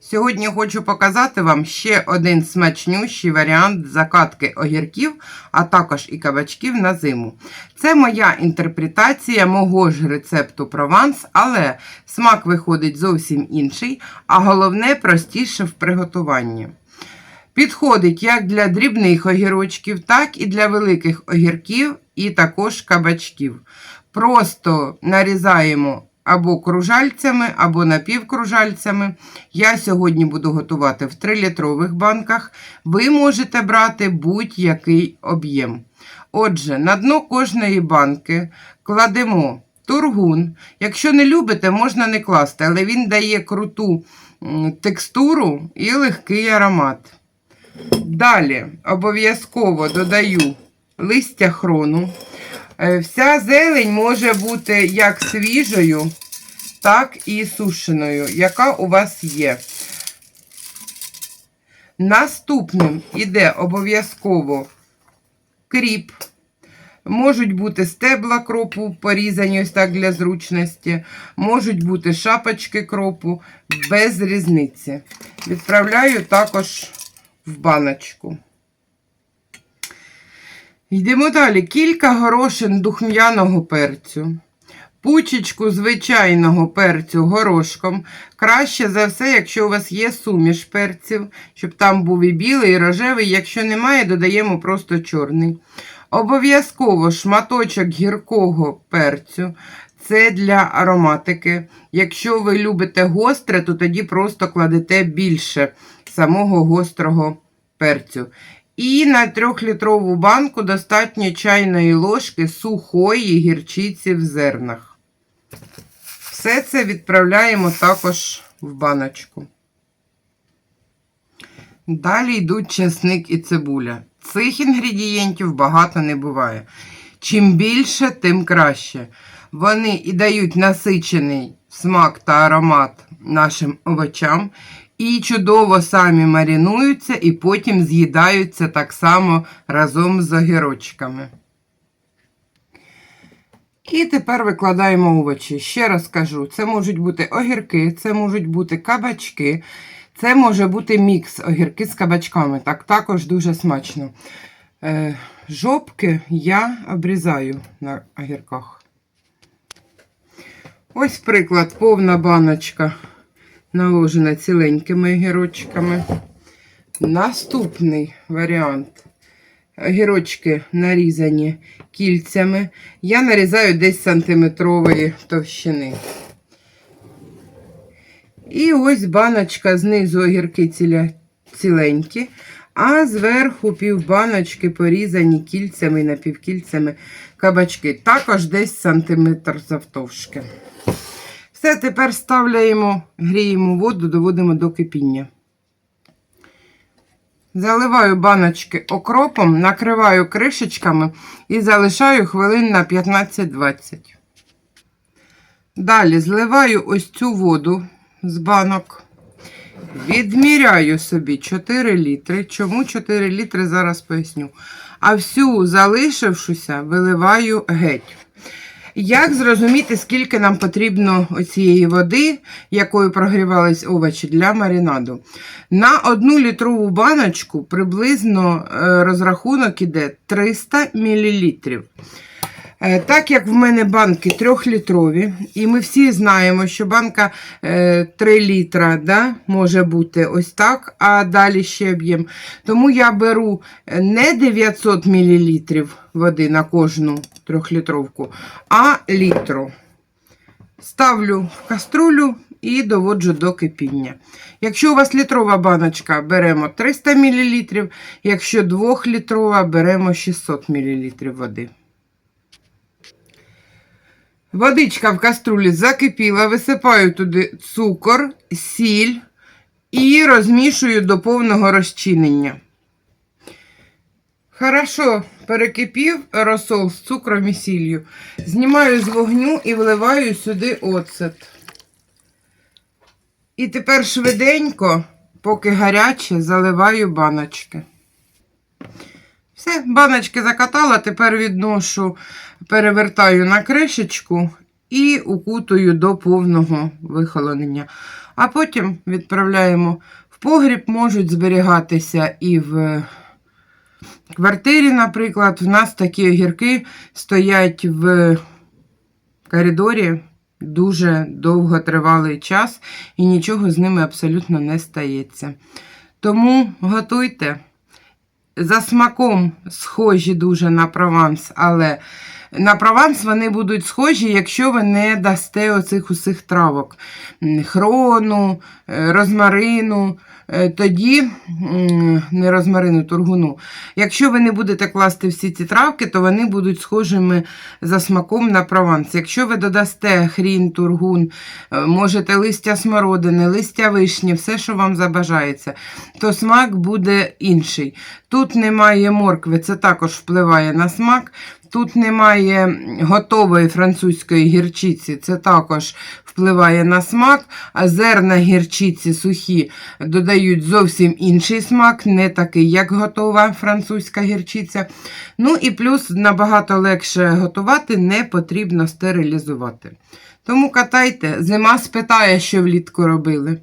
Сьогодні хочу показати вам ще один смачнющий варіант закатки огірків, а також і кабачків на зиму. Це моя інтерпретація мого ж рецепту прованс, але смак виходить зовсім інший, а головне простіше в приготуванні. Підходить як для дрібних огірочків, так і для великих огірків, і також кабачків. Просто нарізаємо або кружальцями, або напівкружальцями. Я сьогодні буду готувати в 3-літрових банках. Ви можете брати будь-який об'єм. Отже, на дно кожної банки кладемо тургун. Якщо не любите, можна не класти, але він дає круту текстуру і легкий аромат. Далі обов'язково додаю листя хрону. Е, Вся зелень може бути як свіжою, так і сушеною, яка у вас є. Наступним іде обов'язково кріп. Можуть бути стебла кропу, порізані ось так для зручності, можуть бути шапочки кропу, без різниці. Відправляю також в баночку. Йдемо далі. Кілька горошин духм'яного перцю. Пучечку звичайного перцю горошком. Краще за все, якщо у вас є суміш перців, щоб там був і білий, і рожевий. Якщо немає, додаємо просто чорний. Обов'язково шматочок гіркого перцю. Це для ароматики. Якщо ви любите гостре, то тоді просто кладете більше самого гострого перцю. І на 3-літрову банку достатньо чайної ложки сухої гірчиці в зернах. Все це відправляємо також в баночку. Далі йдуть часник і цибуля. Цих інгредієнтів багато не буває. Чим більше, тим краще. Вони і дають насичений смак та аромат нашим овочам, і чудово самі марінуються, і потім з'їдаються так само разом з огірочками. І тепер викладаємо овочі. Ще раз кажу, це можуть бути огірки, це можуть бути кабачки, це може бути мікс огірки з кабачками. Так також дуже смачно. Е, жопки я обрізаю на огірках. Ось приклад, повна баночка наложена ціленькими огірочками. Наступний варіант. Огірочки нарізані кільцями. Я нарізаю десь сантиметрової товщини. І ось баночка знизу огірки ціля, ціленькі, а зверху півбаночки порізані кільцями напівкільцями кабачки. Також десь сантиметр завтовшки. Все, тепер ставляємо, гріємо воду, доводимо до кипіння. Заливаю баночки окропом, накриваю кришечками і залишаю хвилин на 15-20. Далі зливаю ось цю воду з банок. Відміряю собі 4 літри. Чому 4 літри, зараз поясню. А всю залишившуся виливаю геть. Як зрозуміти, скільки нам потрібно оцієї води, якою прогрівались овочі для маринаду? На одну літрову баночку приблизно е, розрахунок іде 300 мл. Е, Так як в мене банки 3-літрові, і ми всі знаємо, що банка е, 3 літра да, може бути ось так, а далі ще об'єм. Тому я беру е, не 900 мл води на кожну 3-літровку, а літру. Ставлю в каструлю і доводжу до кипіння. Якщо у вас літрова баночка, беремо 300 мл, якщо 2-літрова, беремо 600 мл води. Водичка в каструлі закипіла, висипаю туди цукор, сіль і розмішую до повного розчинення. Хорошо перекипів розсол з цукром і сіллю. Знімаю з вогню і вливаю сюди оцет. І тепер швиденько, поки гаряче, заливаю баночки. Все, баночки закатала, тепер відношу, перевертаю на кришечку і укутую до повного вихолонення. А потім відправляємо в погріб, можуть зберігатися і в квартирі, наприклад. В нас такі огірки стоять в коридорі дуже довго тривалий час і нічого з ними абсолютно не стається. Тому готуйте. За смаком схожі дуже на прованс, але на прованс вони будуть схожі, якщо ви не дасте оцих усіх травок: хрону, е, розмарину. Е, Тоді не розмарину, тургуну. Якщо ви не будете класти всі ці травки, то вони будуть схожими за смаком на прованс. Якщо ви додасте хрін, тургун, е, можете листя смородини, листя вишні, все, що вам забажається, то смак буде інший. Тут немає моркви, це також впливає на смак. Тут немає готової французької гірчиці, це також впливає на смак, а зерна гірчиці сухі додають зовсім інший смак, не такий, як готова французька гірчиця. Ну і плюс набагато легше готувати, не потрібно стерилізувати. Тому катайте, зима спитає, що влітку робили.